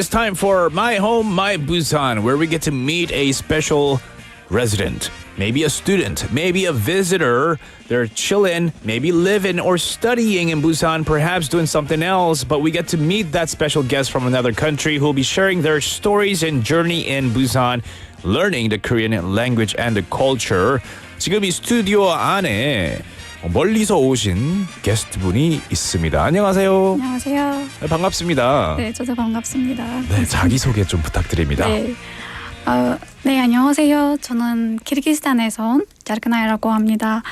is time for My Home, My Busan, where we get to meet a special resident. Maybe a student, maybe a visitor. They're chilling, maybe living or studying in Busan, perhaps doing something else. But we get to meet that special guest from another country who will be sharing their stories and journey in Busan, learning the Korean language and the culture. 지금 이 스튜디오 안에 멀리서 오신 게스트분이 있습니다. 안녕하세요. 안녕하세요. 네, 반갑습니다. 네, 저도 반갑습니다. 네, 자기소개 좀 부탁드립니다. 네. 어, 네, 안녕하세요. 저는 키르기스탄에서 온 자르크나이라고 합니다.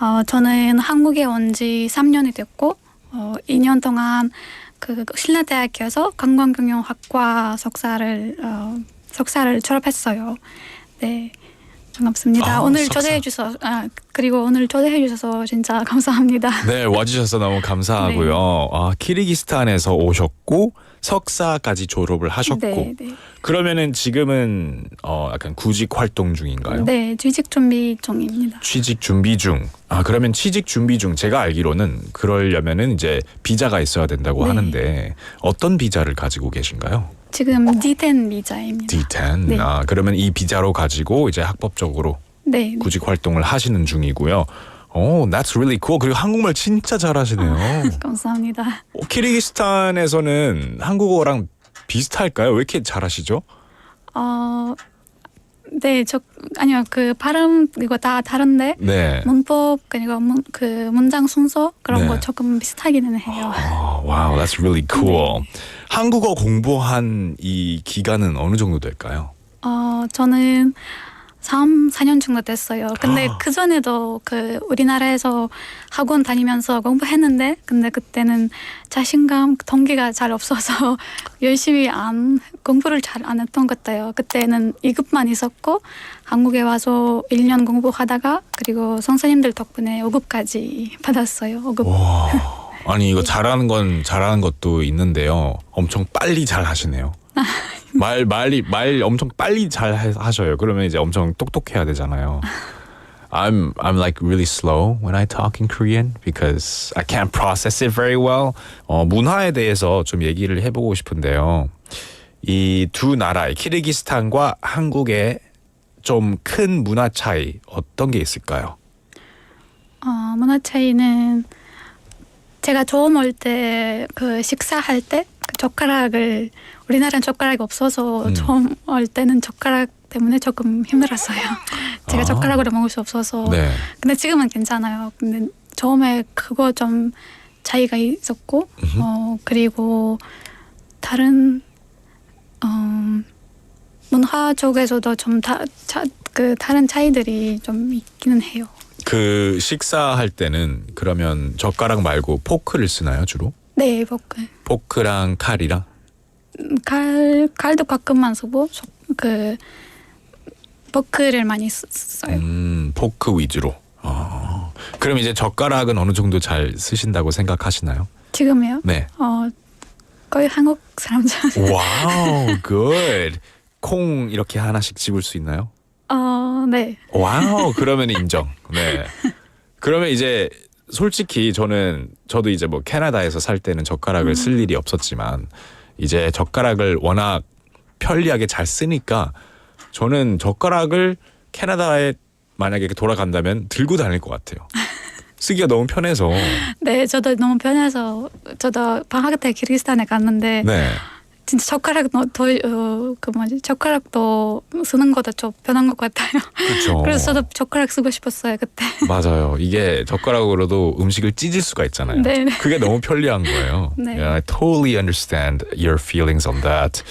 어, 저는 한국에 온 지 3년이 됐고, 어, 2년 동안 그 신라대학교에서 관광경영학과 석사를, 어, 석사를 졸업했어요. 네. 반갑습니다. 아, 오늘 석사. 초대해 주셔서 아, 그리고 오늘 초대해 주셔서 진짜 감사합니다. 네, 와주셔서 너무 감사하고요. 아, 키르기스탄에서 오셨고 석사까지 졸업을 하셨고 네, 네. 그러면은 지금은 어 약간 구직 활동 중인가요? 네, 취직 준비 중입니다. 취직 준비 중. 아, 그러면 취직 준비 중 제가 알기로는 그러려면은 이제 비자가 있어야 된다고 네. 하는데 어떤 비자를 가지고 계신가요? 지금 D10 비자입니다. D10. 네. 아, 그러면 이 비자로 가지고 이제 학법적으로 네. 구직 활동을 하시는 중이고요. 오, that's really cool. 그리고 한국말 진짜 잘하시네요. 감사합니다. 어, 키르기스탄에서는 한국어랑 비슷할까요? 왜 이렇게 잘하시죠? 어, 네, 저 아니요 그 발음 이거 다 다른데 네. 문법 그리고 문, 그 문장 순서 그런 네. 거 조금 비슷하기는 해요. 어, wow, that's really cool. 한국어 공부한 이 기간은 어느 정도 될까요? 어, 저는 3, 4년 정도 됐어요. 근데 아. 그 전에도 그 우리나라에서 학원 다니면서 공부했는데 근데 그때는 자신감, 동기가 잘 없어서 열심히 안 공부를 잘 안 했던 것 같아요. 그때는 2급만 있었고 한국에 와서 1년 공부하다가 그리고 선생님들 덕분에 5급까지 받았어요. 5급. 와, 아니 이거 잘하는 건 잘하는 것도 있는데요. 엄청 빨리 잘 하시네요. 말 말이 말 엄청 빨리 잘 하- 하셔요. 그러면 이제 엄청 똑똑해야 되잖아요. I'm I'm like really slow when I talk in Korean because I can't process it very well. 어, 문화에 대해서 좀 얘기를 해보고 싶은데요. 이 두 나라의 키르기스탄과 한국의 좀 큰 문화 차이 어떤 게 있을까요? 어, 문화 차이는 제가 처음 올때그 식사할 때그 젓가락을 우리나라는 젓가락이 없어서 음. 처음 올 때는 젓가락 때문에 조금 힘들었어요. 제가 아. 젓가락으로 먹을 수 없어서. 네. 근데 지금은 괜찮아요. 근데 처음에 그거 좀 차이가 있었고, 음흠. 어 그리고 다른 어, 문화 쪽에서도 좀다그 다른 차이들이 좀 있기는 해요. 그 식사할 때는 그러면 젓가락 말고 포크를 쓰나요 주로? 네, 포크. 포크랑 칼이랑 칼 칼도 가끔만 쓰고 소- 그 포크를 많이 쓰- 써요. 음, 포크 위주로. 아, 그럼 이제 젓가락은 어느 정도 잘 쓰신다고 생각하시나요? 지금요? 네. 어 거의 한국 사람들. 와우, good. 콩 이렇게 하나씩 집을 수 있나요? 어, 네. 와우, 그러면 인정. 네. 그러면 이제 솔직히 저는 저도 이제 뭐 캐나다에서 살 때는 젓가락을 쓸 일이 없었지만 이제 젓가락을 워낙 편리하게 잘 쓰니까 저는 젓가락을 캐나다에 만약에 돌아간다면 들고 다닐 것 같아요. 쓰기가 너무 편해서. 네, 저도 너무 편해서 저도 방학 때 키르기스탄에 갔는데 네. 진짜 젓가락 더그 뭐지 젓가락도 쓰는 것도 좀 편한 것 같아요. 그렇죠. 그래서 저도 젓가락 쓰고 싶었어요 그때. 맞아요. 이게 젓가락으로도 음식을 찢을 수가 있잖아요. 네, 네. 그게 너무 편리한 거예요. 네. Yeah, I totally understand your feelings on that.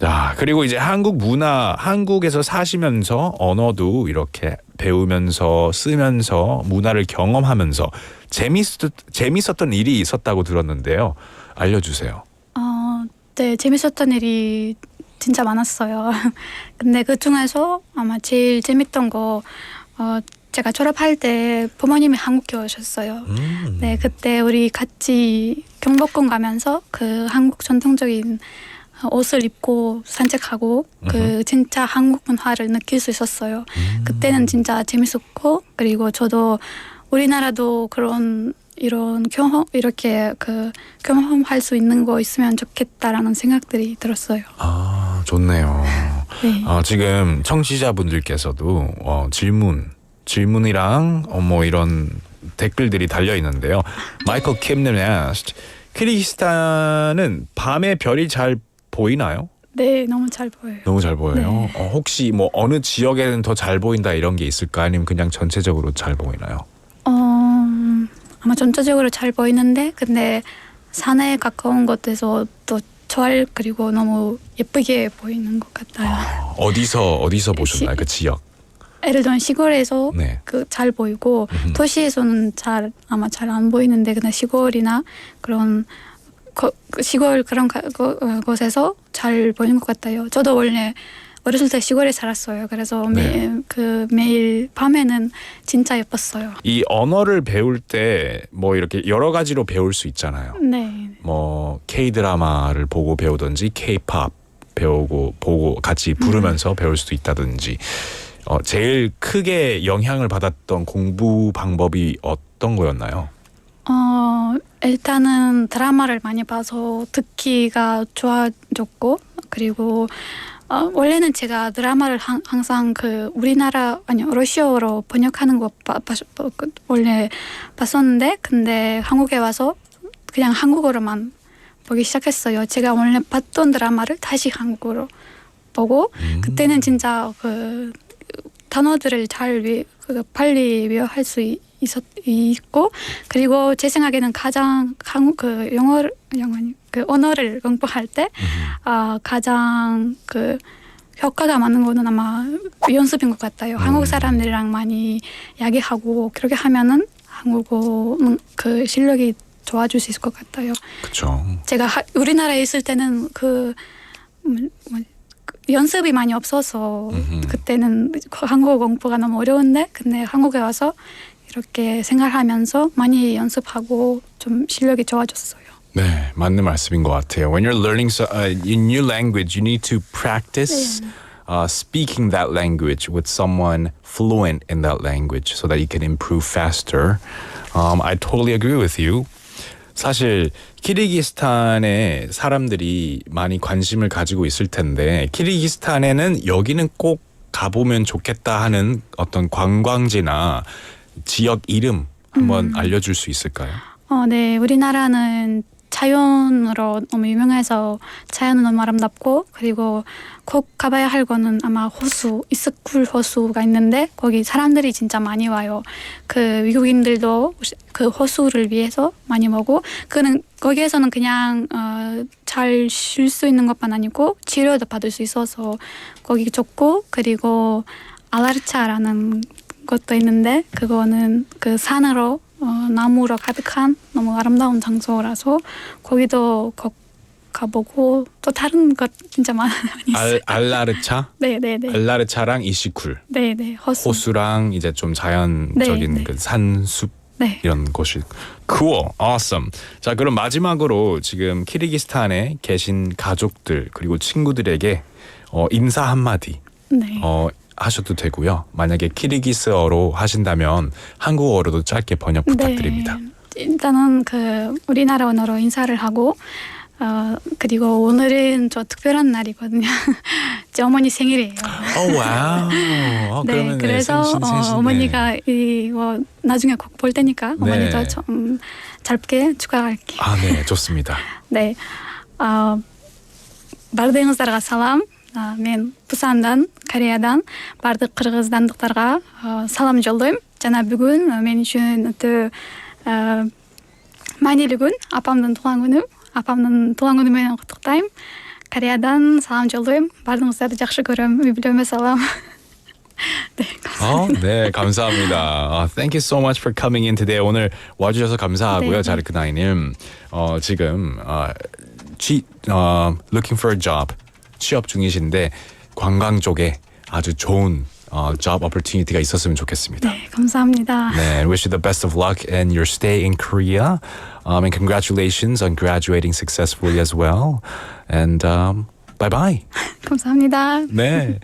자, 그리고 이제 한국 문화, 한국에서 사시면서 언어도 이렇게 배우면서 쓰면서 문화를 경험하면서 재밌 재밌었던 일이 있었다고 들었는데요. 알려주세요. 어, 네, 재밌었던 일이 진짜 많았어요. 근데 그 중에서 아마 제일 재밌던 거, 어, 제가 졸업할 때 부모님이 한국에 오셨어요. 음. 네, 그때 우리 같이 경복궁 가면서 그 한국 전통적인 옷을 입고 산책하고 그 진짜 한국 문화를 느낄 수 있었어요. 음. 그때는 진짜 재밌었고 그리고 저도 우리나라도 그런 이런 경험 이렇게 그 경험할 수 있는 거 있으면 좋겠다라는 생각들이 들었어요. 아, 좋네요. 네. 어, 지금 청취자분들께서도 어, 질문, 질문이랑 어, 뭐 이런 댓글들이 달려 있는데요. 마이클 킴님 asked, 키르기스탄은 밤에 별이 잘 보이나요? 네, 너무 잘 보여요. 너무 잘 보여요. 네. 어, 혹시 뭐 어느 지역에는 더 잘 보인다 이런 게 있을까? 아니면 그냥 전체적으로 잘 보이나요? 어, 아마 전체적으로 잘 보이는데 근데 산에 가까운 곳에서 또절 그리고 너무 예쁘게 보이는 것 같아요. 어디서 어디서 보셨나요? 시- 그 지역. 예를 들면 시골에서 네. 그잘 보이고 음흠. 도시에서는 잘 아마 잘 안 보이는데 그냥 시골이나 그런 거, 그 시골 그런 가, 거, 어, 곳에서 잘 보이는 것 같아요. 저도 원래 어렸을 때 시골에 살았어요. 그래서 네. 매, 그 매일 밤에는 진짜 예뻤어요. 이 언어를 배울 때 뭐 이렇게 여러 가지로 배울 수 있잖아요. 네, 뭐 K 드라마를 보고 배우든지 K-팝 배우고 보고 같이 부르면서 배울 수도 있다든지 어, 제일 크게 영향을 받았던 공부 방법이 어떤 거였나요? 어 일단은 드라마를 많이 봐서 듣기가 좋아졌고 그리고 어, 원래는 제가 드라마를 항- 항상 그 우리나라 아니 러시아어로 번역하는 거 봐, 봐, 봐- 그 원래 봤었는데 근데 한국에 와서 그냥 한국어로만 보기 시작했어요. 제가 원래 봤던 드라마를 다시 한국어로 보고 음. 그때는 진짜 그 단어들을 잘 위, 그 빨리 외워할 수 있, 있었, 있고 그리고 제 생각에는 가장 한국 그 영어 영어 그 언어를 공부할 때 아, 가장 그 효과가 많은 거는 아마 연습인 것 같아요. 한국 사람들이랑 많이 이야기하고 그렇게 하면은 한국어 음, 그 실력이 좋아질 수 있을 것 같아요. 그렇죠. 제가 하, 우리나라에 있을 때는 그, 뭐, 뭐, 그 연습이 많이 없어서 음흠. 그때는 한국어 공부가 너무 어려운데 근데 한국에 와서 이렇게 생활하면서 많이 연습하고 좀 실력이 좋아졌어요. 네, 맞는 말씀인 것 같아요. When you're learning so, uh, a new language, you need to practice uh, speaking that language with someone fluent in that language so that you can improve faster. Um, I totally agree with you. 사실 키르기스탄에 사람들이 많이 관심을 가지고 있을 텐데 키르기스탄에는 여기는 꼭 가보면 좋겠다 하는 어떤 관광지나 지역 이름 한번 알려줄 수 있을까요? 어, 네, 우리나라는 자연으로 너무 유명해서 자연은 너무 아름답고 그리고 꼭 가봐야 할 거는 아마 호수 이스쿨 호수가 있는데 거기 사람들이 진짜 많이 와요. 그 외국인들도 그 호수를 위해서 많이 오고 그는 거기에서는 그냥 어, 잘 쉴 수 있는 것만 아니고 치료도 받을 수 있어서 거기 좋고 그리고 알라르차라는 것도 있는데 그거는 그 산으로 어, 나무로 가득한 너무 아름다운 장소라서 거기도 거, 가보고 또 다른 것 진짜 많이 있어요. 알, 알라르차? 네네네. 알라르차랑 이시쿨 네네 호수. 호수 랑 이제 좀 자연적인 네, 네. 그 산숲 네. 이런 곳이 cool, awesome. 자 그럼 마지막으로 지금 키르기스탄에 계신 가족들 그리고 친구들에게 어, 인사 한마디 네. 어, 하셔도 되고요. 만약에 키르기스어로 하신다면 한국어로도 짧게 번역 네. 부탁드립니다. 네. 일단은 그 우리나라 언어로 인사를 하고 어, 그리고 오늘은 저 특별한 날이거든요. 제 어머니 생일이에요. 오, 와우. 어, 네, 그래서 어, 네, 어, 어머니가 이거 나중에 꼭 볼 테니까 네. 어머니도 좀 짧게 축하할게. 아, 네, 좋습니다. 네, 어, 바르댕사라가 사람. мен Пусандан, Кореядан бардық қырғыздандықтарға 어, салам жолдаймын. Жана бүгін 어, мен үшін өте 어, мәнелі күн. Апамның туған күні. Апамның туған күнімен құттықтаймын. Кореядан салам жолдаймын. Бардығыңыздарды жақсы көремін. Үйлеріме салам. 네, 어, 네, 감사합니다. 아, thank you so much for coming in today. 오늘 와주셔서 감사하고요, 네. 자르크나이님. 어, 지금 어, 취, 어, looking for a job 취업 중이신데 관광 쪽에 아주 좋은 어, job opportunity가 있었으면 좋겠습니다. 네, 감사합니다. 네, wish you the best of luck in your stay in Korea, um, and congratulations on graduating successfully as well. And um, bye bye. 감사합니다. 네.